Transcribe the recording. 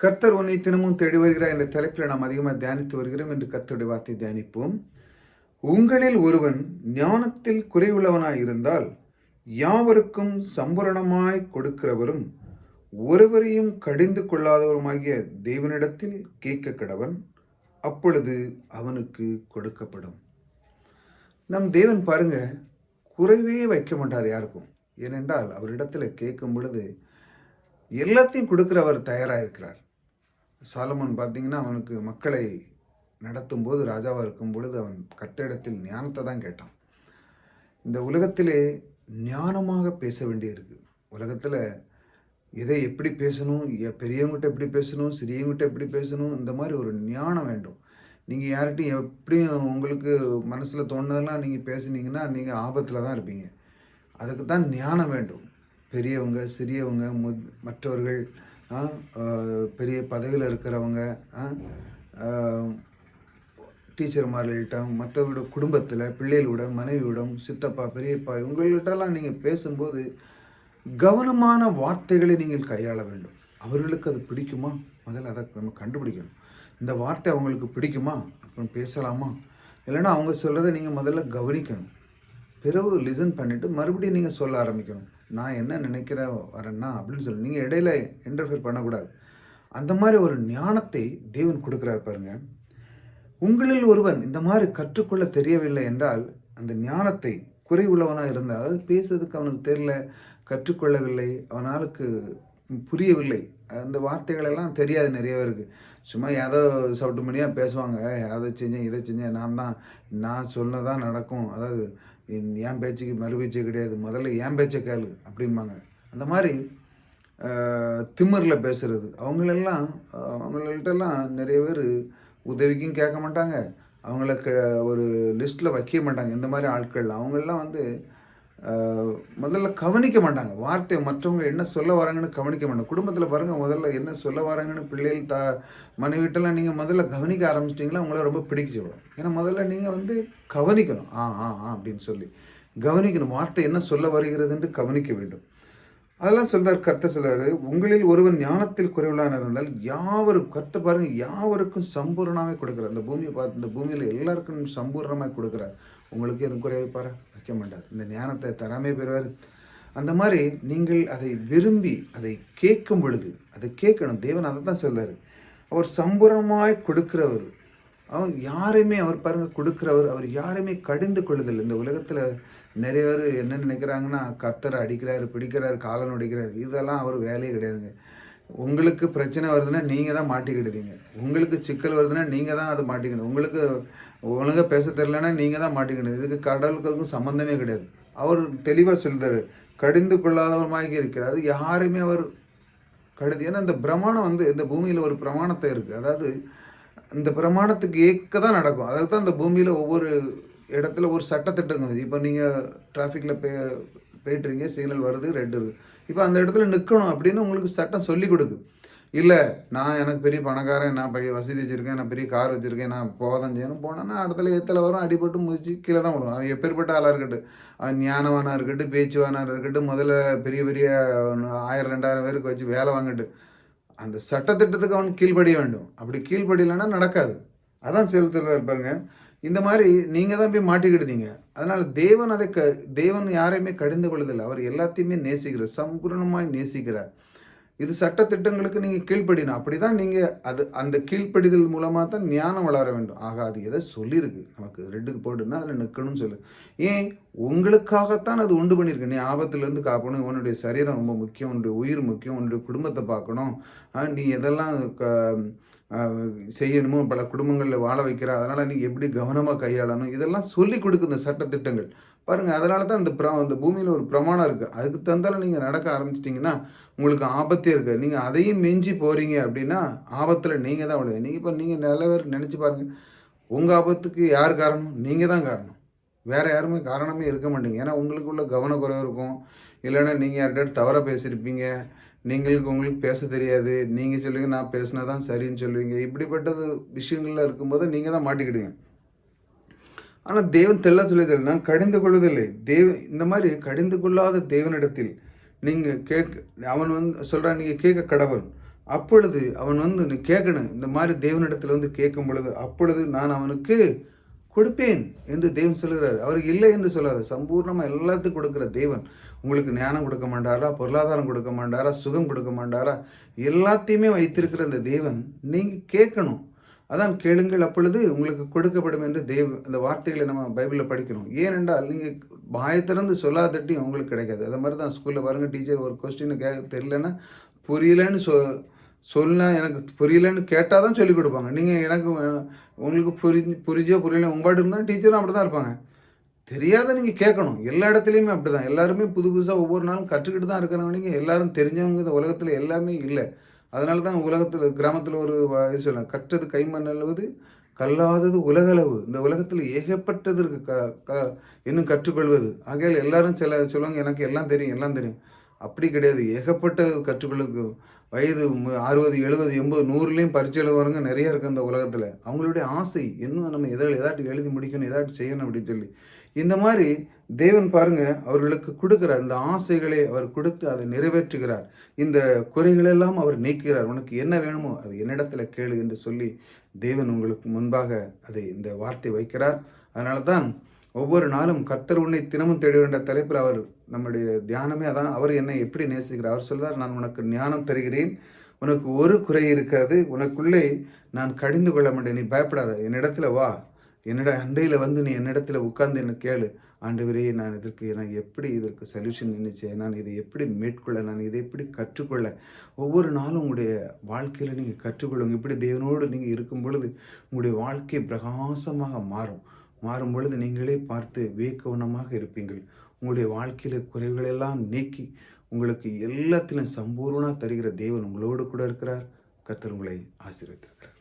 கர்த்தர் உன்னை தினமும் தேடி வருகிறார் என்ற தலைப்பில் நாம் அதிகமாக தியானித்து வருகிறோம். என்று கர்த்தருடைய வார்த்தை தியானிப்போம். உங்களில் ஒருவன் ஞானத்தில் குறைவுள்ளவனாய் இருந்தால் யாவருக்கும் சம்பூரணமாய் கொடுக்கிறவரும் ஒருவரையும் கடிந்து கொள்ளாதவருமாகிய தேவனிடத்தில் கேட்க கடவன் அப்பொழுது அவனுக்கு கொடுக்கப்படும். நம் தேவன் பாருங்க குறைவே வைக்க மாட்டார் யாருக்கும். ஏனென்றால் அவரிடத்தில் கேட்கும் பொழுது எல்லாத்தையும் கொடுக்குற அவர் தயாராக இருக்கிறார் சாலமன் பார்த்தீங்கன்னா அவனுக்கு மக்களை நடத்தும் போது ராஜாவாக இருக்கும் பொழுது அவன் கர்த்தரிடத்தில் ஞானத்தை தான் கேட்டான். இந்த உலகத்திலே ஞானமாக பேச வேண்டியிருக்கு. உலகத்தில் எதை எப்படி பேசணும் எ- பெரியவங்ககிட்ட எப்படி பேசணும் சிறியவங்ககிட்ட எப்படி பேசணும் இந்த மாதிரி ஒரு ஞானம் வேண்டும். நீங்கள் யார்கிட்டையும் எப்படியும் உங்களுக்கு மனசில் தோணுனதெல்லாம் நீங்கள் பேசுனீங்கன்னா நீங்கள் ஆபத்தில் தான் இருப்பீங்க. அதுக்கு தான் ஞானம் வேண்டும். பெரியவங்க சிறியவங்க மு மற்றவர்கள் பெரிய பதவியில் இருக்கிறவங்க ஆ, டீச்சர்மார்கள்ட்ட மற்றவங்களோட குடும்பத்தில் பிள்ளைகளோட மனைவியிடம் சித்தப்பா பெரியப்பா இவங்கள்ட்டெல்லாம் நீங்கள் பேசும்போது கவனமான வார்த்தைகளை நீங்கள் கையாள வேண்டும். அவர்களுக்கு அது பிடிக்குமா? முதல்ல அதை நம்ம கண்டுபிடிக்கணும். இந்த வார்த்தை அவங்களுக்கு பிடிக்குமா? அப்புறம் பேசலாமா? இல்லைன்னா அவங்க சொல்கிறத நீங்கள் முதல்ல கவனிக்கணும். பிறகு லிசன் பண்ணிவிட்டு மறுபடியும் நீங்கள் சொல்ல ஆரம்பிக்கணும். நான் என்ன நினைக்கிறேன் வரேன்னா அப்படின்னு சொல்லி நீங்கள் இடையில இன்டர்ஃபியர் பண்ணக்கூடாது. அந்த மாதிரி ஒரு ஞானத்தை தேவன் கொடுக்குறாரு பாருங்க. உங்களில் ஒருவன் இந்த மாதிரி கற்றுக்கொள்ள தெரியவில்லை என்றால் அந்த ஞானத்தை குறைவுள்ளவனாக இருந்தால் அதாவது பேசுறதுக்கு அவனுக்கு தெரியல கற்றுக்கொள்ளவில்லை அவனாலுக்கு புரியவில்லை அந்த வார்த்தைகளெல்லாம் தெரியாது நிறைய பேருக்கு. சும்மா ஏதோ சவுட்டு மணியாக பேசுவாங்க அதை செஞ்சேன் இதை செஞ்சேன் நான் தான் நான் சொன்னதான் நடக்கும். அதாவது என் பேச்சுக்கு மறு பேச்சே கிடையாது. முதல்ல என் பேச்சை கேளு அப்படிம்பாங்க. அந்த மாதிரி திமிரில் பேசுறது. அவங்களெல்லாம் அவங்கள்ட்டெல்லாம் நிறைய பேர் உதவிக்கும் கேட்க மாட்டாங்க. அவங்கள க ஒரு லிஸ்ட்டில் வைக்க மாட்டாங்க. இந்த மாதிரி ஆட்கள் அவங்களெலாம் வந்து முதல்ல கவனிக்க மாட்டாங்க. வார்த்தை மற்றவங்க என்ன சொல்ல வராங்கன்னு கவனிக்க மாட்டாங்க. குடும்பத்தில் பாருங்கள் முதல்ல என்ன சொல்ல வராங்கன்னு பிள்ளைகள் தா மனைவிட்டெல்லாம் நீங்கள் முதல்ல கவனிக்க ஆரம்பிச்சிட்டிங்களா உங்களை ரொம்ப பிடிக்கிச்சு விடும் ஏன்னா முதல்ல நீங்கள் வந்து கவனிக்கணும். ஆ ஆ ஆ அப்படின்னு சொல்லி. கவனிக்கணும். வார்த்தை என்ன சொல்ல வருகிறது என்று கவனிக்க வேண்டும். அதெல்லாம் சொல்றார் கர்த்த சொல்றாரு உங்களில் ஒருவன் ஞானத்தில் குறைவுள்ளான இருந்தால் யாவரும் கர்த்த பாருங்க யாவருக்கும் சம்பூர்ணமாக கொடுக்குறார். இந்த பூமியை பார்த்து இந்த பூமியில் எல்லாருக்கும் சம்பூர்ணமாக கொடுக்குறார். உங்களுக்கு எதுவும் குறைவை பாரு வைக்க மாட்டார். இந்த ஞானத்தை தராமே பெறுவார். அந்த மாதிரி நீங்கள் அதை விரும்பி அதை கேட்கும் பொழுது அதை கேட்கணும். தேவன் அதை தான் சொல்றாரு. அவர் சம்பூர்ணமாய் கொடுக்கிறவர். அவர் யாரையுமே அவர் பாருங்கள் கொடுக்குறவர் அவர் யாருமே கடிந்து கொள்ளுதல் இந்த உலகத்தில் நிறைய பேர் என்ன நினைக்கிறாங்கன்னா கத்தரை அடிக்கிறாரு பிடிக்கிறாரு காலன் அடிக்கிறாரு இதெல்லாம் அவர் வேலையே கிடையாதுங்க. உங்களுக்கு பிரச்சனை வருதுன்னா நீங்கள் தான் மாட்டிக்கிடுதீங்க. உங்களுக்கு சிக்கல் வருதுன்னா நீங்கள் தான் அதை மாட்டிக்கணும். உங்களுக்கு ஒழுங்காக பேச தெரிலன்னா நீங்கள் தான் மாட்டிக்கணும். இதுக்கு கடலுக்கும் சம்மந்தமே கிடையாது. அவர் தெளிவாக சொல்கிறார் கடிந்து கொள்ளாதவருமாக இருக்கிறார். அது யாருமே அவர் கடுது ஏன்னா இந்த பிரமாணம் வந்து இந்த பூமியில் ஒரு பிரமாணத்தை இருக்குது அதாவது இந்த பிரமாணத்துக்கு ஏக்க தான் நடக்கும். அதுக்கு தான் இந்த பூமியில் ஒவ்வொரு இடத்துல ஒரு சட்டத்திட்டங்கள் இப்போ நீங்கள் டிராஃபிக்கில் பே போயிட்டுருங்க சிக்னல் வருது ரெட் இருக்குது இப்போ அந்த இடத்துல நிற்கணும் அப்படின்னு உங்களுக்கு சட்டம் சொல்லி கொடுக்கு. இல்லை நான் எனக்கு பெரிய பணக்காரன் நான் பெரிய வசதி வச்சுருக்கேன் நான் பெரிய கார் வச்சுருக்கேன் நான் போதம் செய்யணும். போனேன்னா இடத்துல ஏத்தல வரும் அடிபட்டு முடிச்சு கீழே தான் விடுவோம் அவன் எப்பேற்பட்ட ஆளாக இருக்கட்டும். அவன் ஞானவானாக இருக்கட்டும் பேச்சுவானாக இருக்கட்டும் முதல்ல பெரிய பெரிய ஆயிரம் ரெண்டாயிரம் பேருக்கு வச்சு வேலை வாங்கிட்டு அந்த சட்டத்திட்டத்துக்கு அவன் கீழ்ப்படிய வேண்டும். அப்படி கீழ்ப்படியலைன்னா நடக்காது. அதான் செலுத்துறதா இருப்பாருங்க இந்த மாதிரி நீங்கள் தான் போய் மாட்டிக்கிடுதீங்க அதனால் தேவன் அதை க தேவன் யாரையுமே கடிந்து கொள்வதில்லை அவர் எல்லாத்தையுமே நேசிக்கிறார். சம்பூர்ணமாய் நேசிக்கிறார். இது சட்டத்திட்டங்களுக்கு நீங்கள் கீழ்ப்படினா அப்படி தான் நீங்கள் அது அந்த கீழ்ப்படிதல் மூலமாக தான் ஞானம் வளர வேண்டும். ஆக அது எதை சொல்லியிருக்கு நமக்கு ரெட்டுக்கு போடுன்னா அதில் நிற்கணும்னு சொல்லு. ஏன்? உங்களுக்காகத்தான் அது உண்டு பண்ணியிருக்கு நீ ஆபத்துலேருந்து காக்கணும். உன்னுடைய சரீரம் ரொம்ப முக்கியம். உன்னுடைய உயிர் முக்கியம். உன்னுடைய குடும்பத்தை பார்க்கணும். நீ எதெல்லாம் க செய்யணுமோ பல குடும்பங்களில் வாழ வைக்கிற அதனால் நீ எப்படி கவனமாக கையாளணும்? இதெல்லாம் சொல்லி கொடுக்கு இந்த சட்டத்திட்டங்கள். பாருங்கள் அதனால தான் இந்த பிர இந்த பூமியில் ஒரு பிரமாணம் இருக்குது அதுக்கு தந்தாலும் நீங்கள் நடக்க ஆரம்பிச்சிட்டிங்கன்னா உங்களுக்கு ஆபத்தே இருக்குது. நீங்கள் அதையும் மிஞ்சி போகிறீங்க அப்படின்னா ஆபத்தில் நீங்கள் தான் விழுவீங்க. நீங்கள் இப்போ நீங்கள் நல்ல பேர் நினச்சி பாருங்கள் உங்கள் ஆபத்துக்கு யார் காரணம்? நீங்கள் தான் காரணம். வேறு யாருமே காரணமே இருக்க மாட்டீங்க. ஏன்னா உங்களுக்குள்ள கவனக்குறைவு இருக்கும். இல்லைன்னா நீங்கள் யார்கிட்ட தவறாக பேசியிருப்பீங்க. நீங்களுக்கு உங்களுக்கு பேச தெரியாது. நீங்கள் சொல்லுவீங்க நான் பேசினா தான் சரின்னு சொல்லுவீங்க. இப்படிப்பட்டது விஷயங்கள்ல இருக்கும்போது நீங்கள் தான் மாட்டிக்கிடுங்க ஆனால் தேவன் தெல்ல சொல்லியதில்லை நான் கடிந்து கொள்வதில்லை. தேவ இந்த மாதிரி கடிந்து கொள்ளாத தேவனிடத்தில் நீங்கள் கேட்க அவன் வந்து சொல்கிறான் நீங்கள் கேட்க கடவுள். அப்பொழுது அவன் வந்து நீ கேட்கணும் இந்த மாதிரி தேவனிடத்தில் வந்து கேட்கும் பொழுது அப்பொழுது நான் அவனுக்கு கொடுப்பேன் என்று தேவன் சொல்கிறார் அவர் இல்லை என்று சொல்லாது. சம்பூர்ணமாக எல்லாத்துக்கும் கொடுக்குற தேவன். உங்களுக்கு ஞானம் கொடுக்க மாட்டாரா? பொருளாதாரம் கொடுக்க மாட்டாரா? சுகம் கொடுக்க மாட்டாரா? எல்லாத்தையுமே வைத்திருக்கிற அந்த தேவன் நீங்கள் கேட்கணும். அதான் கேளுங்கள் அப்பொழுது உங்களுக்கு கொடுக்கப்படும் என்று தேவ் அந்த வார்த்தைகளை நம்ம பைபிளில் படிக்கிறோம். ஏனென்றால் நீங்கள் பாயத்திறந்து சொல்லாதட்டி உங்களுக்கு கிடைக்காது. அதை மாதிரி தான் ஸ்கூலில் பாருங்கள் டீச்சர் ஒரு கொஸ்டின் கே தெரியலன்னா புரியலன்னு சொ சொன்னா எனக்கு புரியலன்னு கேட்டால் தான் சொல்லிக் கொடுப்பாங்க. நீங்கள் எனக்கு உங்களுக்கு புரிஞ்சு புரிஞ்சோ புரியல உங்கள்கிட்ட இருந்தால் டீச்சரும் அப்படி தான் இருப்பாங்க. தெரியாத நீங்கள் கேட்கணும். எல்லா இடத்துலையுமே அப்படி தான் எல்லாருமே புது புதுசாக ஒவ்வொரு நாளும் கற்றுக்கிட்டு தான் இருக்கிறவங்க. எல்லாரும் தெரிஞ்சவங்க இந்த உலகத்தில் எல்லாமே இல்லை. அதனால தான் உலகத்தில் கிராமத்தில் ஒரு இது சொல்லலாம் கற்றது கைமண் அளவுது கல்லாதது உலகளவு. இந்த உலகத்தில் ஏகப்பட்டது இருக்கு. க க இன்னும் கற்றுக்கொள்வது. ஆகையால் எல்லாரும் சில சொல்லுவாங்க எனக்கு எல்லாம் தெரியும் எல்லாம் தெரியும். அப்படி கிடையாது. ஏகப்பட்ட கற்றுக்கொள்ளுக்கு வயது அறுபது எழுபது எண்பது நூறுலேயும் பரிச்சை எழுதுறவங்க நிறைய இருக்குது இந்த உலகத்தில். அவங்களுடைய ஆசை இன்னும் நம்ம எதாவது எதாட்டு எழுதி முடிக்கணும் எதாட்டு செய்யணும் அப்படின்னு சொல்லி. இந்த மாதிரி தேவன் பாருங்க அவர்களுக்கு கொடுக்கிறார் இந்த ஆசைகளை அவர் கொடுத்து அதை நிறைவேற்றுகிறார். இந்த குறைகளெல்லாம் அவர் நீக்குகிறார். உனக்கு என்ன வேணுமோ அது என்னிடத்துல கேளு என்று சொல்லி தேவன் உங்களுக்கு முன்பாக அதை இந்த வார்த்தை வைக்கிறார். அதனால தான் ஒவ்வொரு நாளும் கர்த்தர் உன்னை தினமும் தேட வேண்ட தலைப்பில் அவர் நம்முடைய தியானமே அதான். அவர் என்னை எப்படி நேசிக்கிறார்? அவர் சொல்றார் நான் உனக்கு ஞானம் தருகிறேன். உனக்கு ஒரு குறை இருக்காது உனக்குள்ளே நான் கடிந்து கொள்ள மாட்டேன். நீ பயப்படாத. என்னிடத்துல வா. என்னோட அண்டையில் வந்து நீ என்னிடத்துல உட்கார்ந்து என்ன கேளு. ஆண்டவரே நான் இதற்கு நான் எப்படி இதற்கு சொல்யூஷன் நினைச்சேன்? நான் இதை எப்படி மேற்கொள்ள நான் இதை எப்படி கற்றுக்கொள்ள? ஒவ்வொரு நாளும் உங்களுடைய வாழ்க்கையில் நீங்கள் கற்றுக்கொள்ளுங்க. இப்படி தேவனோடு நீங்கள் இருக்கும் பொழுது உங்களுடைய வாழ்க்கை பிரகாசமாக மாறும். மாறும் பொழுது நீங்களே பார்த்து வியக்கவனமாக இருப்பீங்கள் உங்களுடைய வாழ்க்கையில் குறைவுகளெல்லாம் நீக்கி உங்களுக்கு எல்லாத்திலும் சம்பூர்ணமாக தருகிற தேவன் உங்களோடு கூட இருக்கிறார். கத்தர் உங்களை ஆசீர்வதித்திருக்கிறார்.